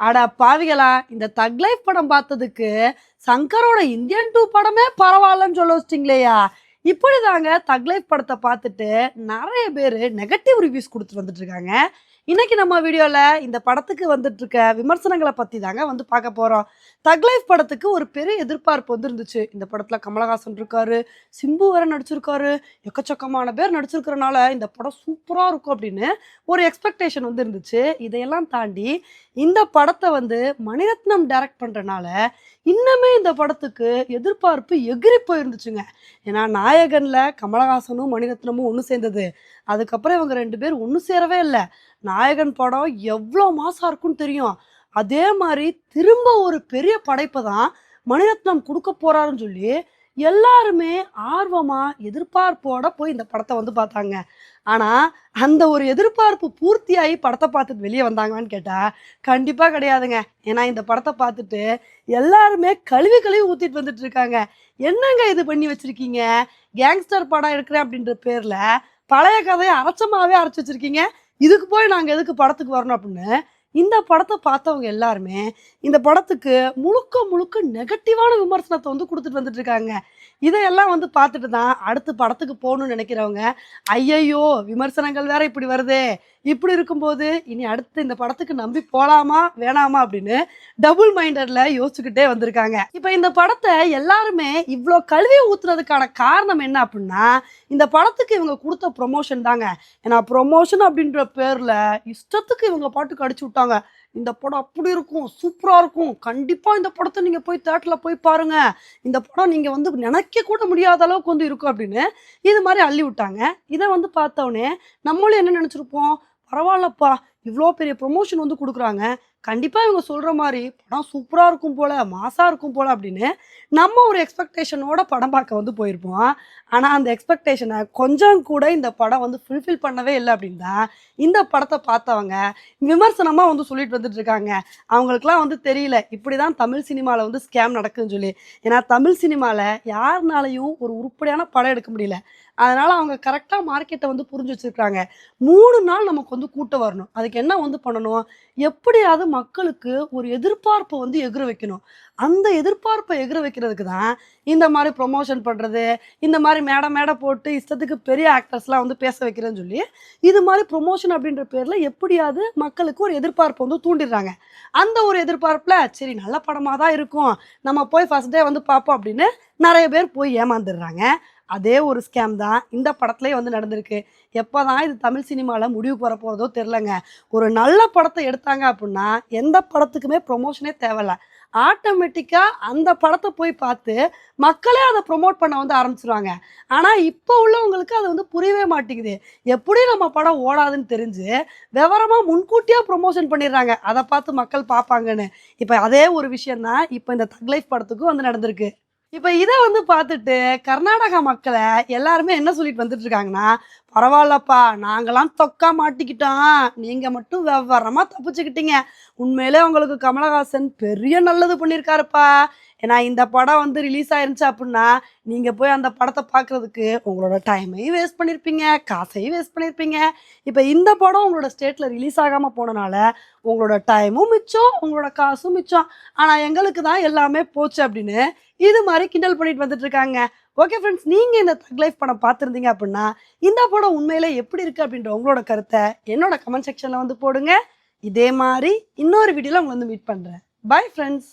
அட பாவிகளா இந்த தக் லைஃப் படம் பார்த்ததுக்கு சங்கரோட இந்தியன் டூ படமே பரவாயில்லன்னு சொல்ல வச்சிட்டிங்களேயா? இப்படிதாங்க தக் லைஃப் படத்தை பார்த்துட்டு நிறைய பேர் நெகட்டிவ் ரிவ்யூஸ் கொடுத்துட்டு வந்துட்டு இருக்காங்க. இன்னைக்கு நம்ம வீடியோவில் இந்த படத்துக்கு வந்துட்டு இருக்க விமர்சனங்களை பற்றி தாங்க வந்து பார்க்க போகிறோம் தக் லைஃப் படத்துக்கு ஒரு பெரிய எதிர்பார்ப்பு வந்து இருந்துச்சு இந்த படத்தில் கமலஹாசன் இருக்காரு சிம்பு வேற நடிச்சிருக்காரு எக்கச்சக்கமான பேர் நடிச்சிருக்கிறனால இந்த படம் சூப்பராக இருக்கும் அப்படின்னு ஒரு எக்ஸ்பெக்டேஷன் வந்து இருந்துச்சு இதையெல்லாம் தாண்டி இந்த படத்தை வந்து மணிரத்னம் டைரக்ட் பண்ணுறனால இன்னுமே இந்த படத்துக்கு எதிர்பார்ப்பு எகிரி போயிருந்துச்சுங்க. ஏன்னா நாயகனில் கமலஹாசனும் மணிரத்னமும் ஒன்று சேர்ந்தது. அதுக்கப்புறம் இவங்க ரெண்டு பேர் ஒன்று சேரவே இல்லை. நாயகன் படம் எவ்வளோ மாசம் இருக்கும்னு தெரியும். அதே மாதிரி திரும்ப ஒரு பெரிய படைப்பை தான் மணிரத்னம் கொடுக்க போகிறாருன்னு சொல்லி எல்லாருமே ஆர்வமாக எதிர்பார்ப்போட போய் இந்த படத்தை வந்து பார்த்தாங்க. ஆனால் அந்த ஒரு எதிர்பார்ப்பு பூர்த்தியாகி படத்தை பார்த்துட்டு வெளியே வந்தாங்களான்னு கேட்டால் கண்டிப்பாக கிடையாதுங்க. ஏன்னா இந்த படத்தை பார்த்துட்டு எல்லாருமே கழுவி கழுவி ஊற்றிட்டு வந்துட்டு இருக்காங்க. என்னங்க இது பண்ணி வச்சிருக்கீங்க? கேங்ஸ்டர் படம் எடுக்கிறேன் அப்படின்ற பேரில் பழைய கதையை அரைச்சமாகவே அரைச்சி வச்சுருக்கீங்க. இதுக்கு போய் நாங்கள் எதுக்கு படத்துக்கு வரணும் அப்படின்னு இந்த படத்தை பார்த்தவங்க எல்லாருமே இந்த படத்துக்கு முழுக்க முழுக்க நெகட்டிவான விமர்சனத்தை வந்து கொடுத்துட்டு வந்துட்டு இருக்காங்க. இதையெல்லாம் வந்து பார்த்துட்டு தான் அடுத்து படத்துக்கு போகணும்னு நினைக்கிறவங்க ஐயையோ விமர்சனங்கள் வேற இப்படி வருதே. இப்படி இருக்கும்போது இனி அடுத்து இந்த படத்துக்கு நம்பி போகலாமா வேணாமா அப்படின்னு டபுள் மைண்டரில் யோசிச்சுக்கிட்டே வந்திருக்காங்க. இப்போ இந்த படத்தை எல்லாருமே இவ்வளோ கழுவி ஊத்துறதுக்கான காரணம் என்ன அப்படின்னா இந்த படத்துக்கு இவங்க கொடுத்த ப்ரொமோஷன் தாங்க. ஏன்னா ப்ரொமோஷன் அப்படின்ற பேரில் இஷ்டத்துக்கு இவங்க பாட்டு கடிச்சு விட்டாங்க. இந்த படம் அப்படி இருக்கும் சூப்பராக இருக்கும். கண்டிப்பாக இந்த படத்தை நீங்கள் போய் தேட்டரில் போய் பாருங்கள் இந்த படம் நீங்கள் வந்து நினைக்க கூட முடியாத அளவுக்கு வந்து இருக்கும் அப்படின்னு இது மாதிரி அள்ளி விட்டாங்க. இதை வந்து பார்த்தோன்னே நம்மளும் என்ன நினச்சிருப்போம்? பரவாயில்லப்பா இவ்வளோ பெரிய ப்ரொமோஷன் வந்து கொடுக்குறாங்க. கண்டிப்பாக இவங்க சொல்கிற மாதிரி படம் சூப்பராக இருக்கும் போல் மாசாக இருக்கும் போல் அப்படின்னு நம்ம ஒரு எக்ஸ்பெக்டேஷனோட படம் பார்க்க வந்து போயிருப்போம். ஆனால் அந்த எக்ஸ்பெக்டேஷனை கொஞ்சம் கூட இந்த படம் வந்து ஃபுல்ஃபில் பண்ணவே இல்லை அப்படின்னா இந்த படத்தை பார்த்தவங்க விமர்சனமாக வந்து சொல்லிட்டு வந்துட்டு இருக்காங்க. அவங்களுக்குலாம் வந்து தெரியல இப்படி தான் தமிழ் சினிமாவில் வந்து ஸ்கேம் நடக்குதுன்னு சொல்லி. ஏன்னா தமிழ் சினிமாவில் யாருனாலையும் ஒரு உருப்படியான படம் எடுக்க முடியல. அதனால அவங்க கரெக்டாக மார்க்கெட்டை வந்து புரிஞ்சு வச்சிருக்காங்க மூணு நாள் நமக்கு வந்து கூட்டம் வரணும். அதுக்கு என்ன வந்து பண்ணணும்? எப்படியாவது மக்களுக்கு ஒரு எதிர்பார்ப்பை வந்து எகிர வைக்கணும். அந்த எதிர்பார்ப்பை எகிர வைக்கிறதுக்கு தான் இந்த மாதிரி ப்ரொமோஷன் பண்ணுறது இந்த மாதிரி மேடை மேடை போட்டு இஷ்டத்துக்கு பெரிய ஆக்டர்ஸ்லாம் வந்து பேச வைக்கிறேன்னு சொல்லி இது மாதிரி ப்ரொமோஷன் அப்படின்ற பேரில் எப்படியாவது மக்களுக்கு ஒரு எதிர்பார்ப்பை வந்து தூண்டிடுறாங்க. அந்த ஒரு எதிர்பார்ப்பில் சரி நல்ல படமாக தான் இருக்கும். நம்ம போய் ஃபஸ்ட் டே வந்து பார்ப்போம் அப்படின்னு நிறைய பேர் போய் ஏமாந்துடுறாங்க. அதே ஒரு ஸ்கேம் தான் இந்த படத்துலேயே வந்து நடந்திருக்கு. எப்போ தான் இது தமிழ் சினிமாவில் முடிவு பெற போகிறதோ தெரிலங்க ஒரு நல்ல படத்தை எடுத்தாங்க அப்படின்னா எந்த படத்துக்குமே ப்ரொமோஷனே தேவையில்ல. ஆட்டோமேட்டிக்காக அந்த படத்தை போய் பார்த்து மக்களே அதை ப்ரொமோட் பண்ண வந்து ஆரம்பிச்சிருவாங்க. ஆனால் இப்போ உள்ளவங்களுக்கு அது வந்து புரியவே மாட்டேங்குது. எப்படி நம்ம படம் ஓடாதுன்னு தெரிஞ்சு விவரமாக முன்கூட்டியாக ப்ரொமோஷன் பண்ணிடுறாங்க. அதை பார்த்து மக்கள் பார்ப்பாங்கன்னு. இப்போ அதே ஒரு விஷயந்தான் இப்போ இந்த தக் லைஃப் படத்துக்கும் வந்து நடந்திருக்கு. இப்போ இதை வந்து பார்த்துட்டு கர்நாடகா மக்களை எல்லாருமே என்ன சொல்லிட்டு வந்துட்டு இருக்காங்கன்னா பரவாயில்லப்பா நாங்களாம் தொக்கா மாட்டிக்கிட்டோம். நீங்க மட்டும் விவரமா தப்பிச்சுக்கிட்டீங்க. உண்மையிலே உங்களுக்கு கமலஹாசன் பெரிய நல்லது பண்ணியிருக்காருப்பா ஏன்னா இந்த படம் வந்து ரிலீஸ் ஆயிருந்துச்சு அப்படின்னா நீங்க போய் அந்த படத்தை பார்க்கறதுக்கு உங்களோட டைமையும் வேஸ்ட் பண்ணியிருப்பீங்க காசையும் வேஸ்ட் பண்ணியிருப்பீங்க இப்போ இந்த படம் உங்களோட ஸ்டேட்ல ரிலீஸ் ஆகாம போனனால உங்களோட டைமும் மிச்சம் உங்களோட காசும் மிச்சம். ஆனா எங்களுக்கு தான் எல்லாமே போச்சு அப்படின்னு இது மாதிரி கிண்டல் பண்ணிட்டு வந்துட்டு இருக்காங்க. ஓகே ஃப்ரெண்ட்ஸ் நீங்கள் இந்த தக் லைஃப் படம் பார்த்துருந்தீங்க அப்படின்னா இந்த படம் உண்மையில் எப்படி இருக்குது அப்படின்ற உங்களோட கருத்தை என்னோட கமெண்ட் செக்ஷனில் வந்து போடுங்க. இதே மாதிரி இன்னொரு வீடியோவில் உங்களை வந்து மீட் பண்ணுறேன் பை ஃப்ரெண்ட்ஸ்